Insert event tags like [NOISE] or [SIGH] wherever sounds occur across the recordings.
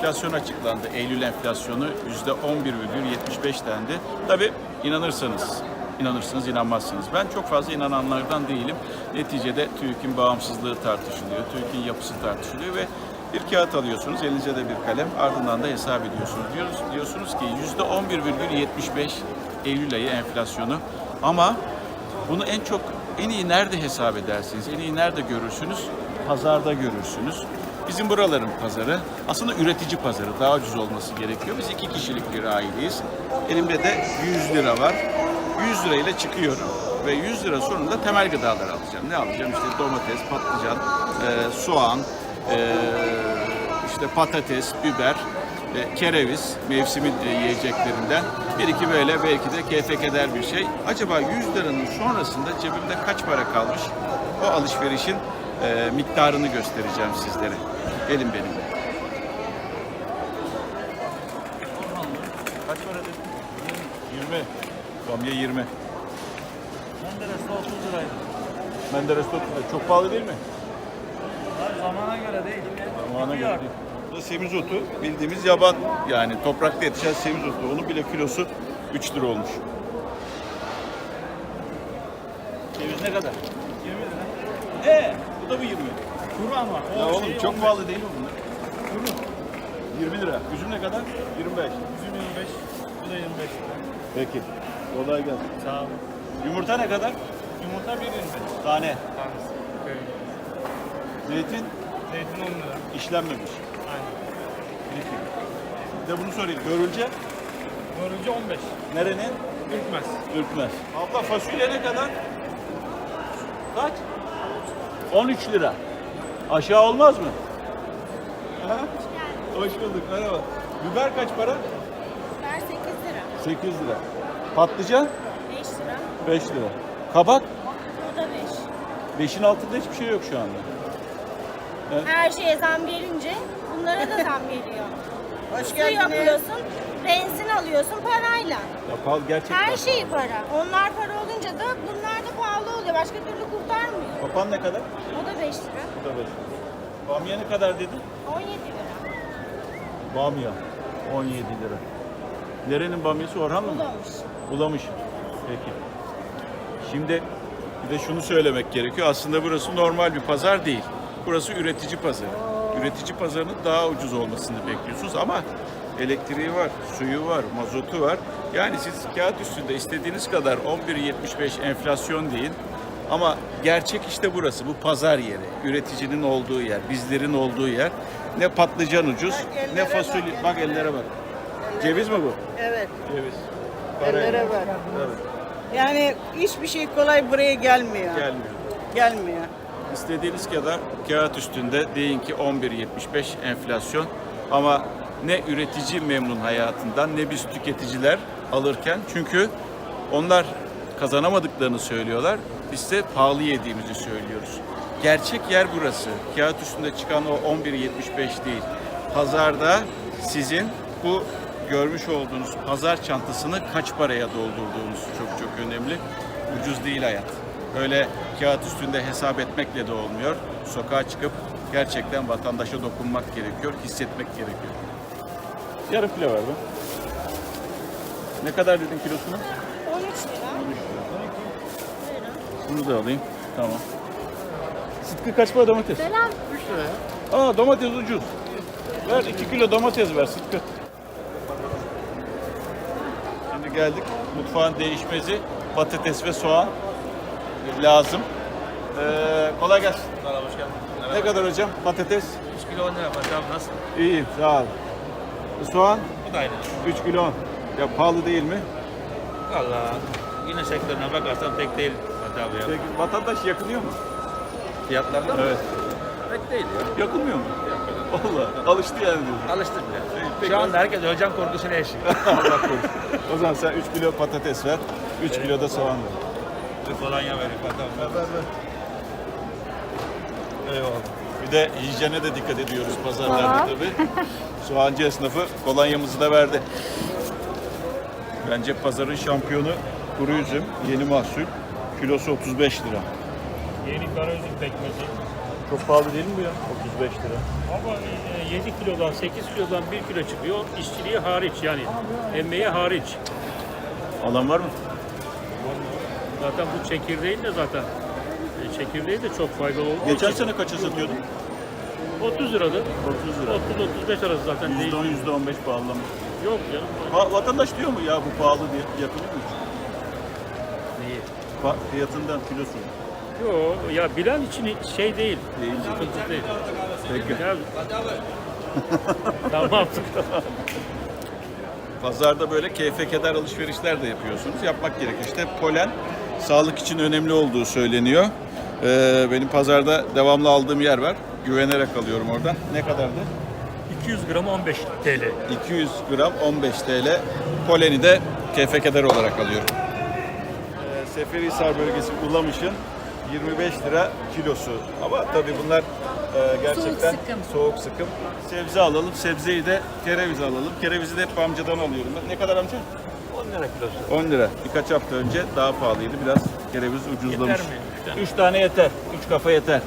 enflasyon açıklandı. Eylül enflasyonu %11,75 dendi. Tabii inanırsanız, inanırsınız inanmazsınız. Ben çok fazla inananlardan değilim. Neticede TÜİK'in bağımsızlığı tartışılıyor, TÜİK'in yapısı tartışılıyor ve bir kağıt alıyorsunuz, elinize de bir kalem, ardından da hesap ediyorsunuz. Diyoruz, diyorsunuz ki %11,75 Eylül ayı enflasyonu ama bunu en çok, en iyi nerede hesap edersiniz, en iyi nerede görürsünüz? Pazarda görürsünüz. Bizim buraların pazarı aslında üretici pazarı. Daha ucuz olması gerekiyor. Biz iki kişilik bir aileyiz. Elimde de 100 lira var. 100 lirayla çıkıyorum. Ve 100 lira sonunda temel gıdalar alacağım. Ne alacağım? İşte domates, patlıcan, e, soğan, e, işte patates, biber, e, kereviz mevsimin e, yiyeceklerinden. Bir iki böyle belki de keyfe keder bir şey. Acaba 100 liranın sonrasında cebimde kaç para kalmış? O alışverişin e, miktarını göstereceğim sizlere. Gelin benimle. Kaç para dedin? 20. Bamya 20. Menderes'te 30 liraydı. Menderes 30 lira. Çok pahalı değil mi? Abi zamana göre değil. Zamana göre değil. Bu da semizotu bildiğimiz yaban yani toprakta yetişen semizotu. Onun bile kilosu 3 lira olmuş. Ceviz ne kadar? 20 lira. Ee, bu da mı 20? Kuru ama. O Ya oğlum şey çok 15. pahalı değil mi bunlar? Kuru. 20 lira. Üzüm ne kadar? 25. Üzüm 25. Bu da 25 lira. Peki. Kolay gelsin. Sağ olun. Yumurta ne kadar? Yumurta 1.25. Tane. Tanesi. Köy. Zeytin Zeytin 10 lira. işlenmemiş. Aynen. Peki. Bir de bunu sorayım. Görülce Görücü 15. nerenin? Ürkmez. Ürkmez. Abla fasulye ne kadar? Kaç? 13 lira. Aşağı olmaz mı? Hoş bulduk. Merhaba. Biber kaç para? Biber 8 lira. 8 lira. Patlıcan 5 lira. 5 lira. Kabak O da 5. 5'in altında hiçbir şey yok şu anda. Her şeye zam gelince bunlara da zam geliyor. [LAUGHS] Hoş Su geldiniz. yapıyorsun, benzin alıyorsun parayla. Ya gerçekten. Her şey para. Onlar para olunca da bunlar oluyor. Başka türlü kurtarmıyor. Papan ne kadar? O da 5 lira. Bu da 5 lira. Bamya ne kadar dedin? 17 lira. Bamya 17 lira. Nerenin bamyası Orhan mı? Bulamış. Bulamış. Peki. Şimdi bir de şunu söylemek gerekiyor. Aslında burası normal bir pazar değil. Burası üretici pazarı. Üretici pazarının daha ucuz olmasını bekliyorsunuz ama elektriği var, suyu var, mazotu var. Yani siz kağıt üstünde istediğiniz kadar 11.75 enflasyon deyin. Ama gerçek işte burası. Bu pazar yeri. Üreticinin olduğu yer, bizlerin olduğu yer. Ne patlıcan ucuz, Bak ne bak, fasulye. Bak ellere bak. Ceviz mi bu? Evet. Ceviz. Ellere bak. Evet, Yani hiçbir şey kolay buraya gelmiyor. gelmiyor. Gelmiyor. İstediğiniz kadar kağıt üstünde deyin ki 11.75 enflasyon ama ne üretici memnun hayatından ne biz tüketiciler alırken çünkü onlar kazanamadıklarını söylüyorlar. Biz de pahalı yediğimizi söylüyoruz. Gerçek yer burası. Kağıt üstünde çıkan o 11.75 değil. Pazarda sizin bu görmüş olduğunuz pazar çantasını kaç paraya doldurduğunuz çok çok önemli. Ucuz değil hayat. Öyle kağıt üstünde hesap etmekle de olmuyor. Sokağa çıkıp gerçekten vatandaşa dokunmak gerekiyor, hissetmek gerekiyor. Yarım kilo var mı? Ne kadar dedin kilosunu? 13 lira. Buyurun. Bunu da alayım. Tamam. Sıtkı kaç para domates? Selam. Aa domates ucuz. Ver 2 kilo domates ver Sıtkı. Şimdi geldik mutfağın değişmezi patates ve soğan lazım. Ee, kolay gelsin. Merhaba hoş geldin. Ne kadar hocam patates? 3 kilo 10 lira abi nasıl? İyi sağ ol. Soğan Bu da aynı. 3 kilo 10. Ya pahalı değil mi? Valla yine sektörüne bakarsan pek değil Fatih abi ya. Peki, vatandaş yakınıyor mu? Fiyatlardan mı? Evet. Pek değil ya. Yakınmıyor mu? Vallahi alıştı yani diyorsun. Alıştık bile. Peki. Şu anda herkes hocam korkusuna yaşıyor. [LAUGHS] Allah korusun. O zaman sen 3 kilo patates ver, 3 kilo da soğan ver. Bir kolonya verin Fatih abi. Eyvallah. Bir de hijyene de dikkat ediyoruz pazarlarda tabii. Soğancı esnafı kolonyamızı da verdi. Bence pazarın şampiyonu kuru üzüm, yeni mahsul. Kilosu 35 lira. Yeni kara üzüm pekmezi. Çok pahalı değil mi bu ya? 35 lira. Ama e, 7 kilodan 8 kilodan 1 kilo çıkıyor. İşçiliği hariç yani emeği hariç. Alan var mı? Zaten bu çekirdeğin de zaten e, çekirdeği de çok faydalı olduğu Geçen için sene kaça satıyordun? 30 liradı. 30 lira. 30-35 arası zaten değil. %10, %15 pahalanmış. Yok canım. Va- vatandaş diyor mu ya bu pahalı diye yapılıyor mu? hiç? Neyi? Fiyatından kilosu. Yok ya bilen için şey değil. Değil. Sıkıntı değil. Peki. Ya, tamam. [LAUGHS] Pazarda böyle keyfe keder alışverişler de yapıyorsunuz. Yapmak gerekir. İşte polen sağlık için önemli olduğu söyleniyor. Ee, benim pazarda devamlı aldığım yer var. Güvenerek alıyorum oradan. Ne kadardı? 200 gram 15 TL. 200 gram 15 TL. Poleni de keyfe keder olarak alıyorum. Seferihisar bölgesi Ulamış'ın 25 lira kilosu. Ama tabii bunlar e, gerçekten soğuk sıkım. Sebze alalım. Sebzeyi de kereviz alalım. Kerevizi de hep amcadan alıyorum. ben. Ne kadar amca? 10 lira kilosu. 10 lira. Birkaç hafta önce daha pahalıydı. Biraz kereviz ucuzlamış. Yeter mi? Üç tane. 3 tane yeter. 3 kafa yeter.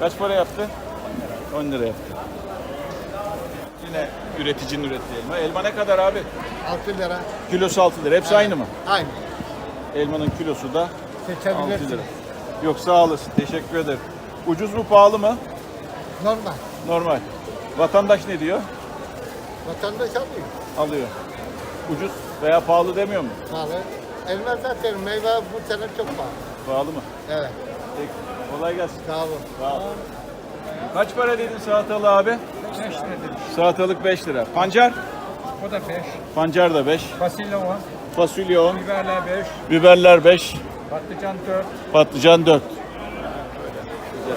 Kaç para yaptı? 10 lira yaptı. Yine üreticinin ürettiği elma. Elma ne kadar abi? 6 lira. Kilosu 6 lira. Hepsi aynı mı? Aynı. Elmanın kilosu da 6 Seçebilirsin. lira. Yok sağ olasın. Teşekkür ederim. Ucuz mu pahalı mı? Normal. Normal. Vatandaş ne diyor? Vatandaş alıyor. Alıyor. Ucuz veya pahalı demiyor mu? Pahalı. Elma zaten meyve bu sene çok pahalı. Pahalı mı? Evet. Peki. Kolay gelsin. Sağ olun. Sağ ol. Kaç para dedin salatalı abi? 5 lira. Salatalık 5 lira. Pancar? O da 5. Pancar da 5. Fasulye 10. Fasulye 10. Biberler 5. Biberler 5. Patlıcan 4. Patlıcan 4. Güzel.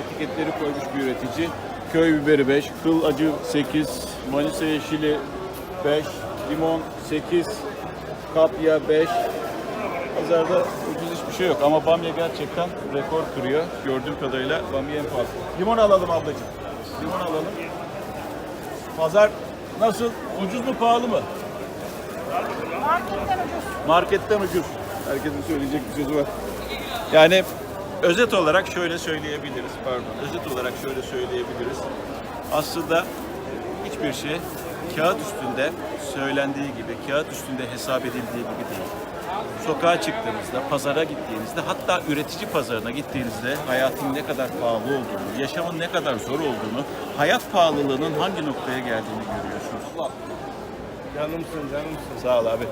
Etiketleri koymuş bir üretici. Köy biberi 5, kıl acı 8, Manisa yeşili 5, limon 8, kapya 5. Pazarda ucuz hiçbir şey yok ama bamya gerçekten rekor kırıyor. Gördüğüm kadarıyla bamya en pahalı. Limon alalım ablacığım. Limon alalım. Pazar nasıl? Ucuz mu pahalı mı? Marketten ucuz. Marketten ucuz. Herkesin söyleyecek bir sözü var. Yani özet olarak şöyle söyleyebiliriz. Pardon. Özet olarak şöyle söyleyebiliriz. Aslında hiçbir şey kağıt üstünde söylendiği gibi, kağıt üstünde hesap edildiği gibi değil. Sokağa çıktığınızda, pazara gittiğinizde, hatta üretici pazarına gittiğinizde hayatın ne kadar pahalı olduğunu, yaşamın ne kadar zor olduğunu, hayat pahalılığının hangi noktaya geldiğini görüyorsunuz. Canımsın canımsın. Sağ ol abi.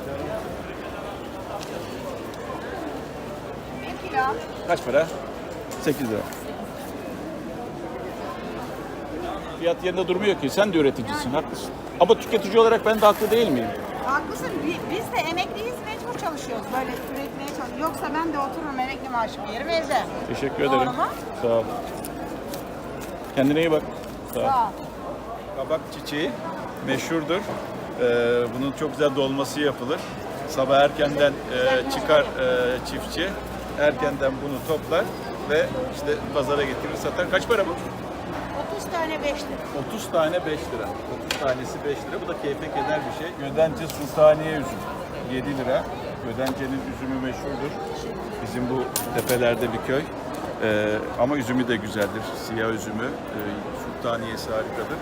1 kilo. Kaç para? 8 lira. Fiyat yerinde durmuyor ki. Sen de üreticisin, haklısın. Ama tüketici olarak ben de haklı değil miyim? Haklısın. Bi- Biz de emekliyiz mecbur çalışıyoruz. Böyle üretmeye çalışıyoruz. Yoksa ben de otururum emekli maaşımı yerim evde. Teşekkür Doğru ederim. mu? Sağ ol. Kendine iyi bak. Sağ ol. Sağ ol. Kabak çiçeği meşhurdur. Ee, bunun çok güzel dolması yapılır. Sabah erkenden e, çıkar e, çiftçi. Erkenden bunu toplar ve işte pazara getirir satar. Kaç para bu? 30 tane 5 lira. 30 tane 5 lira. 30 tanesi 5 lira. Bu da keyfe keder bir şey. Gödence Sultaniye üzüm. 7 lira. Gödence'nin üzümü meşhurdur. Bizim bu tepelerde bir köy. Ee, ama üzümü de güzeldir. Siyah üzümü. Ee, Sultaniyesi harikadır.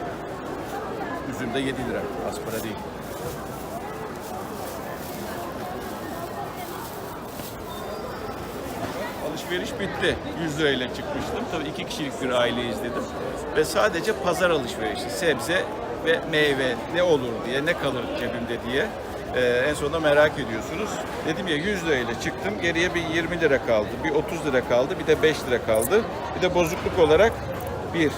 Üzüm de 7 lira. Az para değil. Alışveriş bitti. 100 lirayla çıkmıştım. Tabii iki kişilik bir aile izledim. Ve sadece pazar alışverişi. Sebze ve meyve ne olur diye, ne kalır cebimde diye. Ee, en sonunda merak ediyorsunuz. Dedim ya 100 lirayla çıktım. Geriye bir 20 lira kaldı. Bir 30 lira kaldı. Bir de 5 lira kaldı. Bir de bozukluk olarak 1, 2,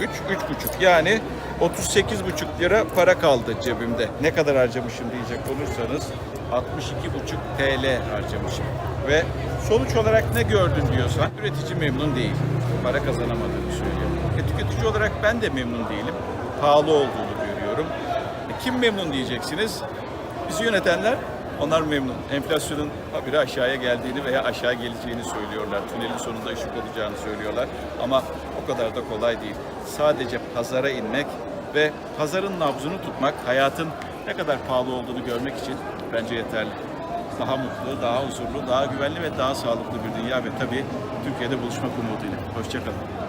3, 3,5. Yani 38,5 lira para kaldı cebimde. Ne kadar harcamışım diyecek olursanız 62,5 TL harcamışım. Ve sonuç olarak ne gördün diyorsan üretici memnun değil. Para kazanamadığını söylüyor. E, tüketici olarak ben de memnun değilim. Pahalı olduğunu görüyorum. E, kim memnun diyeceksiniz? Bizi yönetenler onlar memnun. Enflasyonun habire aşağıya geldiğini veya aşağı geleceğini söylüyorlar. Tünelin sonunda ışık olacağını söylüyorlar. Ama o kadar da kolay değil. Sadece pazara inmek ve pazarın nabzını tutmak, hayatın ne kadar pahalı olduğunu görmek için bence yeterli. daha mutlu, daha huzurlu, daha güvenli ve daha sağlıklı bir dünya ve tabii Türkiye'de buluşmak umuduyla. Hoşçakalın.